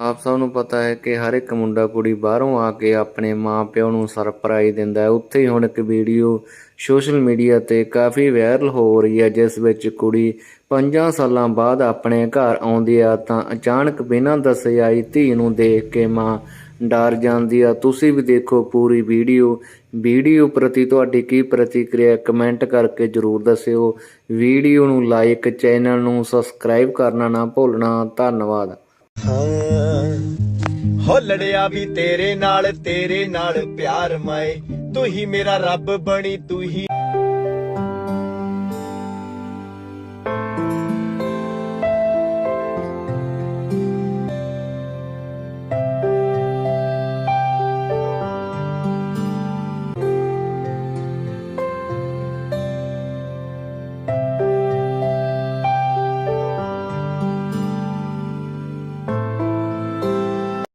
ਆਪ ਸਭ ਨੂੰ ਪਤਾ ਹੈ ਕਿ ਹਰ ਇੱਕ ਮੁੰਡਾ ਕੁੜੀ ਬਾਹਰੋਂ ਆ ਕੇ ਆਪਣੇ ਮਾਪਿਆਂ ਨੂੰ ਸਰਪ੍ਰਾਈਜ਼ ਦਿੰਦਾ ਹੈ। ਉੱਥੇ ਹੀ ਹੁਣ ਇੱਕ ਵੀਡੀਓ ਸੋਸ਼ਲ ਮੀਡੀਆ ਤੇ ਕਾਫੀ ਵਾਇਰਲ ਹੋ ਰਹੀ ਹੈ, ਜਿਸ ਵਿੱਚ ਕੁੜੀ ਪੰਜਾਂ ਸਾਲਾਂ ਬਾਅਦ ਆਪਣੇ ਘਰ ਆਉਂਦੀ ਆ ਤਾਂ ਅਚਾਨਕ ਬਿਨਾਂ ਦੱਸੇ ਆਈ ਧੀ ਨੂੰ ਦੇਖ ਕੇ ਮਾਂ ਡਰ ਜਾਂਦੀ ਆ। ਤੁਸੀਂ ਵੀ ਦੇਖੋ ਪੂਰੀ ਵੀਡੀਓ। ਵੀਡੀਓ ਪ੍ਰਤੀ ਤੁਹਾਡੀ ਕੀ ਪ੍ਰਤੀਕਿਰਿਆ ਕਮੈਂਟ ਕਰਕੇ ਜਰੂਰ ਦੱਸਿਓ। ਵੀਡੀਓ ਨੂੰ ਲਾਈਕ, ਚੈਨਲ ਨੂੰ ਸਬਸਕ੍ਰਾਈਬ ਕਰਨਾ ਨਾ ਭੁੱਲਣਾ। ਧੰਨਵਾਦ। ਹੋ। ਲੜਿਆ ਵੀ ਤੇਰੇ ਨਾਲ ਤੇਰੇ ਨਾਲ ਪਿਆਰ ਮਾਏ। ਤੂੰ ਹੀ ਮੇਰਾ ਰੱਬ ਬਣੀ, ਤੂੰ ਹੀ